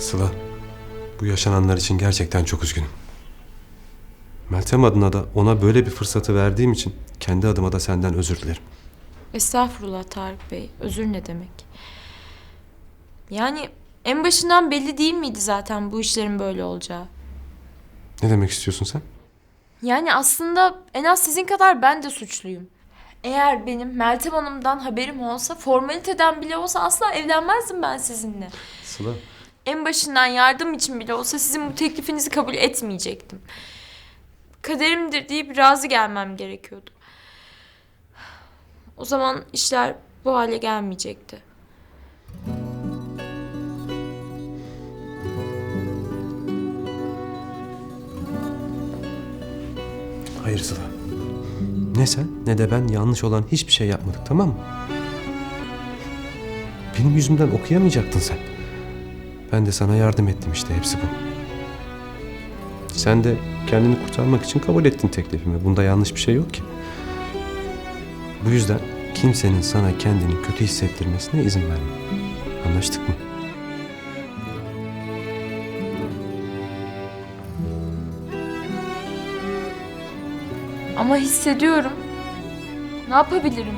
Sıla, bu yaşananlar için gerçekten çok üzgünüm. Meltem adına da ona böyle bir fırsatı verdiğim için kendi adıma da senden özür dilerim. Estağfurullah Tarık Bey. Özür ne demek? Yani en başından belli değil miydi zaten bu işlerin böyle olacağı? Ne demek istiyorsun sen? Yani aslında en az sizin kadar ben de suçluyum. Eğer benim Meltem Hanım'dan haberim olsa, formaliteden bile olsa asla evlenmezdim ben sizinle. Sıla. En başından yardım için bile olsa sizin bu teklifinizi kabul etmeyecektim. Kaderimdir deyip razı gelmem gerekiyordu. O zaman işler bu hale gelmeyecekti. Hayır Sıla. Ne sen ne de ben yanlış olan hiçbir şey yapmadık tamam mı? Benim yüzümden okuyamayacaktın sen. Ben de sana yardım ettim işte hepsi bu. Sen de kendini kurtarmak için kabul ettin teklifimi. Bunda yanlış bir şey yok ki. Bu yüzden kimsenin sana kendini kötü hissettirmesine izin verme. Anlaştık mı? Ama hissediyorum. Ne yapabilirim?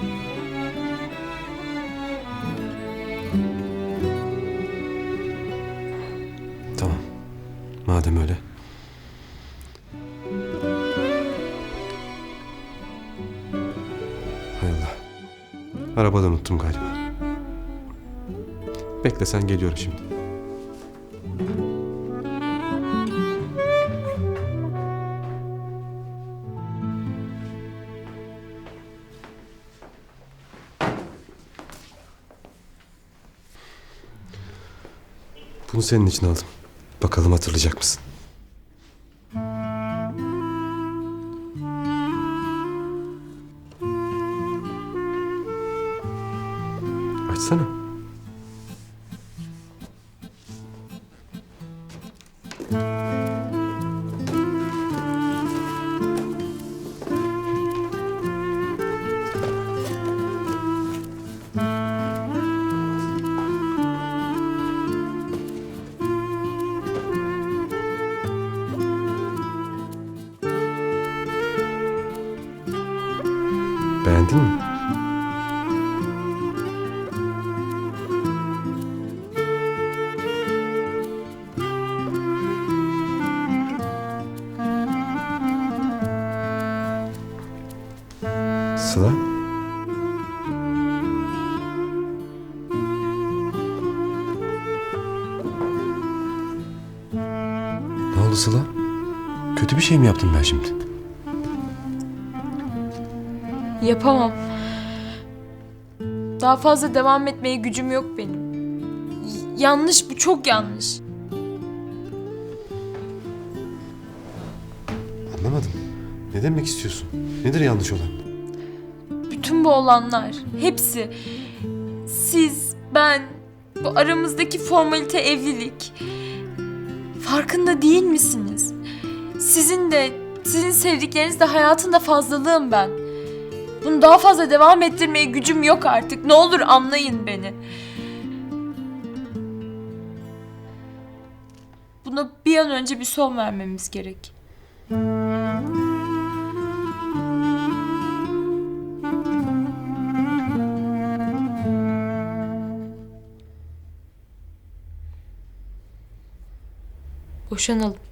Madem öyle. Hay Allah. Arabada unuttum galiba. Bekle sen geliyorum şimdi. Bunu senin için aldım. Bakalım hatırlayacak mısın? Açsana. Beğendin mi? Sıla? Ne oldu Sıla? Kötü bir şey mi yaptım ben şimdi? Yapamam. Daha fazla devam etmeye gücüm yok benim. Y- yanlış bu çok yanlış. Anlamadım. Ne demek istiyorsun? Nedir yanlış olan? Bütün bu olanlar hepsi siz, ben, bu aramızdaki formalite evlilik. Farkında değil misiniz? Sizin de, sizin sevdikleriniz de hayatında fazlalığım ben. Bunu daha fazla devam ettirmeye gücüm yok artık. Ne olur anlayın beni. Buna bir an önce bir son vermemiz gerek. Boşanalım.